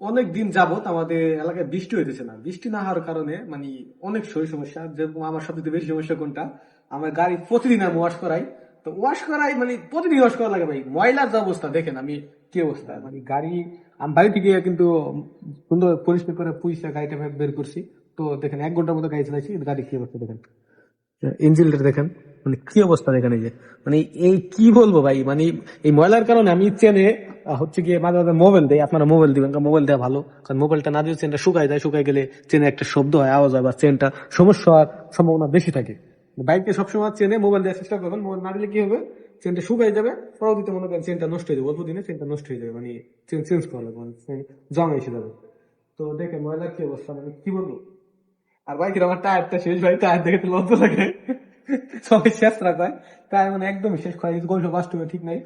অনেক দিন যাবত আমাদের এলাকায় বৃষ্টি হইতেছে না। বৃষ্টি না হওয়ার কারণে মানে অনেক শরীর সমস্যা যেরকম আমার সবচেয়ে বেশি সমস্যা কোনটা? আমার গাড়ি প্রতিদিন আমি ওয়াশ করাই। তো ওয়াশ করাই মানে প্রতিদিন ওয়াশ করা লাগে ভাই। ময়লার যে অবস্থা, দেখেন আমি কি অবস্থা। মানে গাড়ি, আমি বাড়ি থেকে কিন্তু সুন্দর পরিষ্কার করে পুইসা গাড়িটা বের করছি। তো দেখেন, এক ঘণ্টার মতো গাড়ি চালাইছি, গাড়ি কি অবস্থা দেখেন? ইঞ্জিনটা দেখেন মানে কি অবস্থা দেখেন এই যে? মানে এই কি বলব ভাই? মানে এই ময়লার কারণে আমি চেনে হচ্ছে গিয়ে মাঝে মাঝে মোবাইল দেয়, আপনারা মোবাইল দিবেন মোবাইল দেওয়া ভালো। কারণ মোবাইলটা না দিয়ে চেনটা শুকায় যায়, শুকায় গেলে চেনে একটা শব্দ হয়, আওয়াজ হয় বা চেনটা সমস্যা হওয়ার সম্ভাবনা বেশি থাকে। বাইকে সবসময় চেনে মোবাইল দেওয়ার চেষ্টা করবেন মোবাইল না দিলে কি হবে? চেনটা শুকাই যাবে, পরবর্তীতে মনে করেন চেনটা নষ্ট হয়ে যাবে। অল্প দিনে চেনটা নষ্ট হয়ে যাবে মানে চেন চেঞ্জ করা লাগবে মানে জং এসে যাবে। তো দেখেন, ময়লার কি অবস্থা মানে কি বলব? আর বাইকের আমার টায়ারটা শেষ, ভাই, টায়ার দেখে তো লজ্জা লাগে। সবাই শেষ রাখায় টায়ার মানে একদম শেষ হয় গোল বাস্টু ঠিক নাই।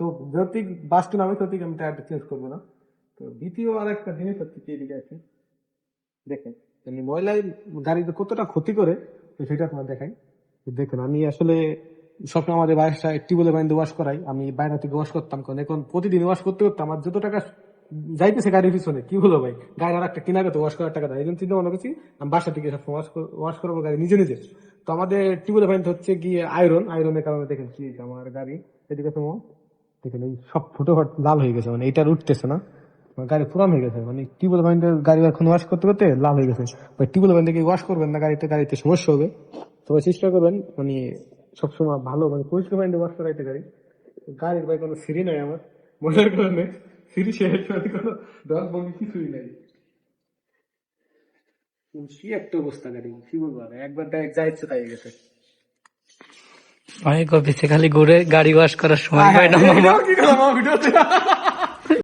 তো যতই বাস্টু নামে ততই আমি টায়ারটা চেঞ্জ করব না। তো দ্বিতীয় আর একটা জিনিস হচ্ছে কি এদিকে আছে? দেখেন ময়লায় গাড়িতে কতটা ক্ষতি করে, তো সেটা আপনার দেখাই। দেখেন, আমি আসলে সবসময় আমাদের একটি বলে বাইন্দে ওয়াশ করাই, আমি বাইরে থেকে ওয়াশ করতাম কারণ এখন প্রতিদিন ওয়াশ করতে করতে আমার যত টাকা যাইতেছে গাড়ির পিছনে, কি হলো ভাই? গাড়ি আর একটা কিনা তো ওয়াশ করার টাকা দেয়। এই জন্য চিন্তা মনে করছি, আমি বাসা থেকে সব ওয়াশ ওয়াশ করব গাড়ি নিজে নিজে তো আমাদের টিউবওয়েল পয়েন্ট হচ্ছে গিয়ে আয়রন আয়রনের কারণে দেখেন কি আমার গাড়ি, এদিকে তোমার দেখেন এই সব ফুটো লাল হয়ে গেছে মানে এটা উঠতেছে না। আমার গাড়ি পুরান হয়ে গেছে মানে টিউবওয়েল পয়েন্টের গাড়ি এখন ওয়াশ করতে করতে লাল হয়ে গেছে। টিউবওয়েল পয়েন্ট থেকে ওয়াশ করবেন না গাড়িতে? গাড়িতে সমস্যা হবে। তবে চেষ্টা করবেন মানে সবসময় ভালো মানে পরিষ্কার পয়েন্টে ওয়াশ করাইতে গাড়ি গাড়ির ভাই কোনো সিঁড়ি নাই আমার মজার কারণে সিঁড়ি শেষ মানে কোনো দশ বমি কিছুই নাই। কি একটা অবস্থা গাড়ি, কি বলব একবার ডাইরেক্ট যা ইচ্ছে তাই গেছে। অনেক অফিসে খালি ঘুরে গাড়ি ওয়াশ করার সময় পায় না মামা